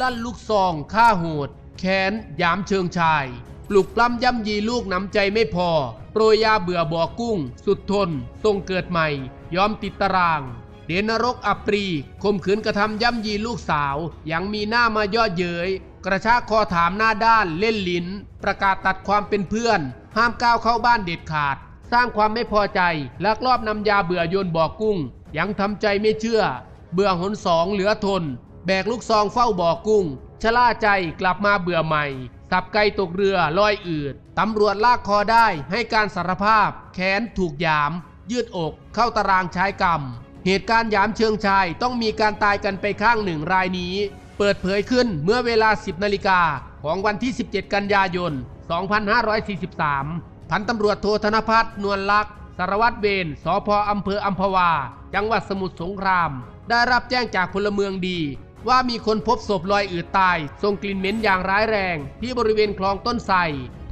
ลั่นลูกซองฆ่าโหด แค้นยามเชิงชาย ปลุกปล้ำย่ำยีลูกน้ำใจไม่พอ โปรยยาเบื่อบ่อกุ้ง สุดทน ทรงเกิดใหม่ ยอมติดตาราง เดนนรกอัปรีข่มขืนกระทำย่ำยีลูกสาวยังมีหน้ามาย่อเย้ย กระชากคอถามหน้าด้านเล่นลิ้น ประกาศตัดความเป็นเพื่อน ห้ามก้าวเข้าบ้านเด็ดขาด สร้างความไม่พอใจลักลอบนำยาเบื่อโยนบ่อกุ้ง ยังทำใจไม่เชื่อ เบื่อหนสองเหลือทน แบกลูกซองเฝ้าบ่อกุ้ง ชะล่าใจกลับมาเบื่อใหม่ สับไกตกเรือลอยอืด ตำรวจลากคอได้ให้การสารภาพแค้นถูกยาม ยืดอกเข้าตารางใช้กรรม เหตุการณ์ยามเชิงชายต้องมีการตายกันไปข้างหนึ่งรายนี้ เปิดเผยขึ้นเมื่อเวลา 10นาฬิกาของวันที่ 17 กันยายน 2543 พันตำรวจโทธนพัฒน์นวลลักษณ์สารวัตรเวรสพอำเภออัมพวา จังหวัดสมุทรสงคราม ได้รับแจ้งจากพลเมืองดี ว่ามีคนพบศพลอยอืดตายส่งกลิ่นเหม็นอย่างร้ายแรง ที่บริเวณคลองต้นไทร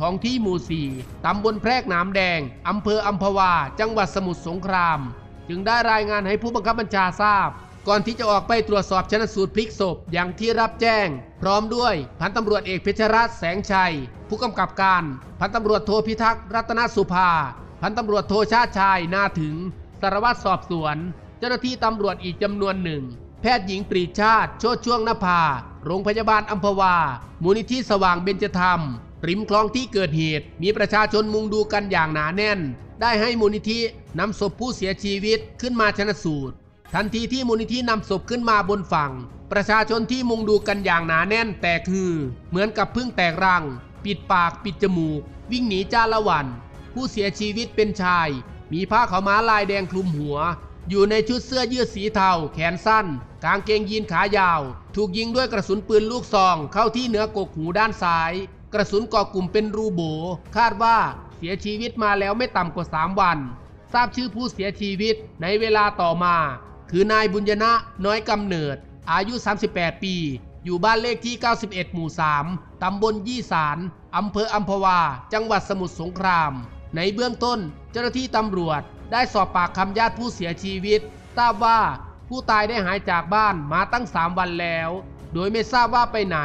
ท้องที่หมู่สี่ตำบลแพรกหนามแดง อำเภออัมพวา จังหวัดสมุทรสงคราม จึงได้รายงานให้ผู้บังคับบัญชาทราบ ก่อนที่จะออกไปตรวจสอบชนสูตรพลิกศพอย่างที่รับแจ้ง พร้อมด้วยพันตำรวจเอกเพชรรัตน์แสงชัย ผู้กำกับการ พันตำรวจโทพิทักษ์รัตนสุภา พันตำรวจโทชาติชายนาถึงสารวัตรสอบสวน เจ้าหน้าที่ตำรวจอีกจำนวนหนึ่ง แพทย์หญิงปรีชาติ โชติช่วงนภา โรงพยาบาลอัมพวา มูลนิธิสว่างเบญจธรรม ริมคลองที่เกิดเหตุ มีประชาชนมุงดูกันอย่างหนาแน่น ได้ให้มูลนิธินำศพผู้เสียชีวิตขึ้นมาชนสูตร ทันทีที่มูลนิธินำศพขึ้นมาบนฝั่ง ประชาชนที่มุงดูกันอย่างหนาแน่นแตกคือ เหมือนกับพึ่งแตกรัง ปิดปากปิดจมูก วิ่งหนีจ้าละวัน ผู้เสียชีวิตเป็นชาย มีผ้าขาวม้าลายแดงคลุมหัว อยู่ในชุดเสื้อยืดสีเทา แขนสั้น กางเกงยีนขายาว ถูกยิงด้วยกระสุนปืนลูกซองเข้าที่เหนือกกหูด้านซ้าย กระสุนก่อกลุ่มเป็นรูโบ คาดว่าเสียชีวิตมาแล้วไม่ต่ำกว่า 3 วัน ทราบชื่อผู้เสียชีวิตในเวลาต่อมา คือนายบุญยนะน้อยกำเนิด อายุ 38 ปี อยู่บ้านเลขที่ 91 หมู่ 3 ตำบลยี่สารอำเภออัมพวา จังหวัดสมุทรสงคราม ในเบื้องต้นเจ้าหน้าที่ตำรวจ ได้สอบปากคำญาติผู้เสียชีวิต ทราบว่าผู้ตายได้หายจากบ้านมาตั้ง3วันแล้ว โดยไม่ทราบว่าไปไหน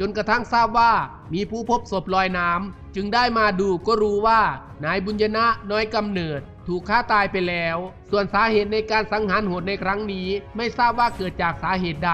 จนกระทั่งทราบว่ามีผู้พบศพลอยน้ำจึงได้มาดูก็รู้ว่านายบุญยนะน้อยกำเนิดถูกฆ่าตายไปแล้ว ส่วนสาเหตุในการสังหารโหดในครั้งนี้ไม่ทราบว่าเกิดจากสาเหตุใด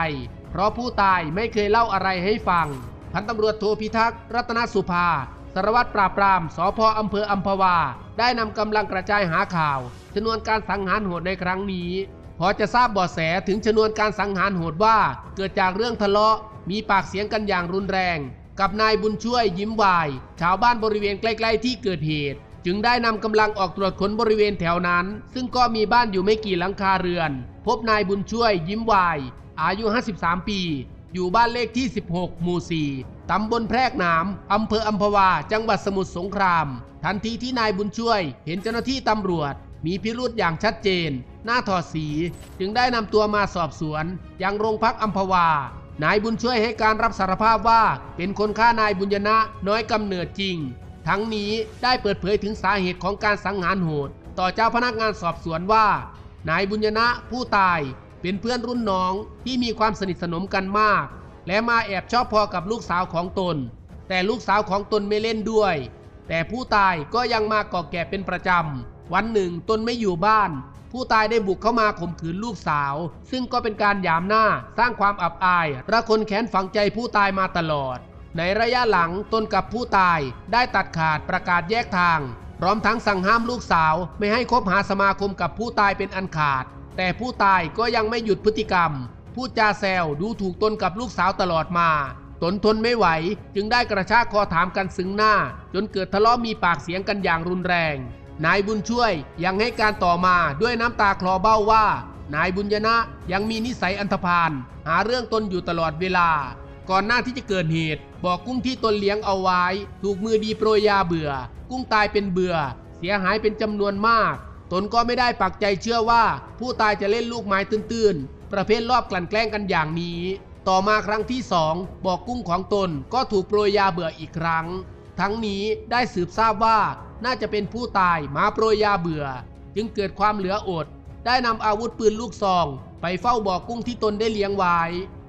เพราะผู้ตายไม่เคยเล่าอะไรให้ฟัง พันตำรวจโทพิทักษ์รัตนสุภา สารวัตรปราบปราม สพอำเภออัมพวา ได้นำกำลังกระจายหาข่าวชนวนการสังหารโหดในครั้งนี้ พอจะทราบเบาะแสถึงชนวนการสังหารโหดว่า เกิดจากเรื่องทะเลาะ มีปากเสียงกันอย่างรุนแรง กับนายบุญช่วยยิ้มวาย ชาวบ้านบริเวณใกล้ ๆ ที่เกิดเหตุ จึงได้นำกำลังออกตรวจค้นบริเวณแถวนั้น ซึ่งก็มีบ้านอยู่ไม่กี่หลังคาเรือน พบนายบุญช่วยยิ้มวาย อายุ 53 ปี อยู่บ้านเลขที่ 16 หมู่ 4 ตำบลแพรกหนามอำเภออัมพวา จังหวัดสมุทรสงคราม ทันทีที่นายบุญช่วย เห็นเจ้าหน้าที่ตำรวจ มีพิรุธอย่างชัดเจน หน้าถอดสี จึงได้นำตัวมาสอบสวน ยังโรงพักอัมพวา นายบุญช่วยให้การรับสารภาพว่า เป็นคนฆ่านายบุญยนะน้อยกำเนิดจริง ทั้งนี้ได้เปิดเผยถึงสาเหตุของการสังหารโหด ต่อเจ้าพนักงานสอบสวนว่า นายบุญยนะผู้ตาย เป็นเพื่อนรุ่นน้องที่มีความสนิทสนมกันมาก และมาแอบชอบพอกับลูกสาวของตน แต่ลูกสาวของตนไม่เล่นด้วย แต่ผู้ตายก็ยังมาก่อแก่เป็นประจำ วันหนึ่งตนไม่อยู่บ้าน ผู้ตายได้บุกเข้ามาข่มขืนลูกสาว ซึ่งก็เป็นการหยามหน้าสร้างความอับอายระคนแค้นฝังใจผู้ตายมาตลอด ในระยะหลังตนกับผู้ตายได้ตัดขาดประกาศแยกทาง พร้อมทั้งสั่งห้ามลูกสาวไม่ให้คบหาสมาคมกับผู้ตายเป็นอันขาด แต่ผู้ตายก็ยังไม่หยุดพฤติกรรม พูดจาแซวดูถูกตนกับลูกสาวตลอดมา ตนทนไม่ไหว จึงได้กระชากคอถามกันซึ้งหน้า จนเกิดทะเลาะมีปากเสียงกันอย่างรุนแรง นายบุญช่วยยังให้การต่อมาด้วยน้ำตาคลอเบ้าว่า นายบุญยนะยังมีนิสัยอันธพาลหาเรื่องตนอยู่ตลอดเวลา ก่อนหน้าที่จะเกิดเหตุ บอกกุ้งที่ตนเลี้ยงเอาไว้ ถูกมือดีโปรยยาเบื่อ กุ้งตายเป็นเบื่อ เสียหายเป็นจำนวนมากตนก็ไม่ได้ปักใจเชื่อว่าผู้ตายจะเล่นลูกไม้ตื้น ประเภทรอบกลั่นแกล้งกันอย่างนี้ ต่อมาครั้งที่สองบอกกุ้งของตนก็ถูกโปรยยาเบื่ออีกครั้ง ทั้งนี้ได้สืบทราบว่าน่าจะเป็นผู้ตายมาโปรยยาเบื่อ จึงเกิดความเหลืออด ได้นำอาวุธปืนลูกซอง ไปเฝ้าบ่อกุ้งที่ตนได้เลี้ยงไว้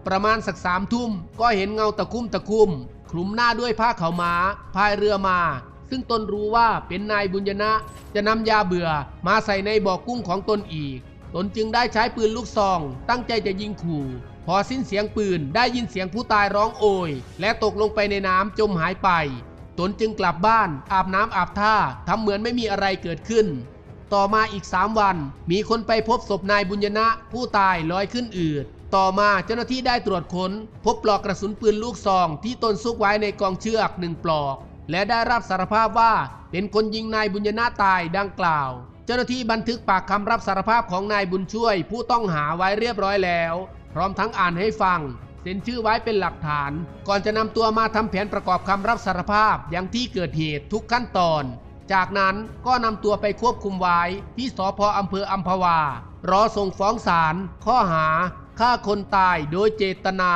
ประมาณสักสามทุ่มก็เห็นเงาตะคุ่มตะคุ่มคลุมหน้าด้วยผ้าขาวม้าพายเรือมา ซึ่งตนรู้ว่าเป็นนายบุญยนะ จะนำยาเบื่อมาใส่ในบ่อกุ้งของตนอีก ตนจึงได้ใช้ปืนลูกซอง ตั้งใจจะยิงขู่ พอสิ้นเสียงปืนได้ยินเสียงผู้ตายร้องโอย และตกลงไปในน้ำจมหายไป ตนจึงกลับบ้านอาบน้ำอาบท่าทำเหมือนไม่มีอะไรเกิดขึ้น ต่อมาอีกสามวัน มีคนไปพบศพนายบุญยนะ ผู้ตายลอยขึ้นอืดต่อมาเจ้าหน้าที่ได้ตรวจค้น พบปลอกกระสุนปืนลูกซอง ที่ตนซุกไว้ในกองเชือกหนึ่งปลอก และได้รับสารภาพว่าเป็นคนยิงนายบุญยนะตายดังกล่าว เจ้าหน้าที่บันทึกปากคำรับสารภาพของนายบุญช่วย ผู้ต้องหาไว้เรียบร้อยแล้ว พร้อมทั้งอ่านให้ฟังเซ็นชื่อไว้เป็นหลักฐาน ก่อนจะนำตัวมาทำแผนประกอบคำรับสารภาพอย่างที่เกิดเหตุทุกขั้นตอน จากนั้นก็นำตัวไปควบคุมไว้ที่สพอำเภออัมพวา รอส่งฟ้องศาลข้อหาฆ่าคนตายโดยเจตนา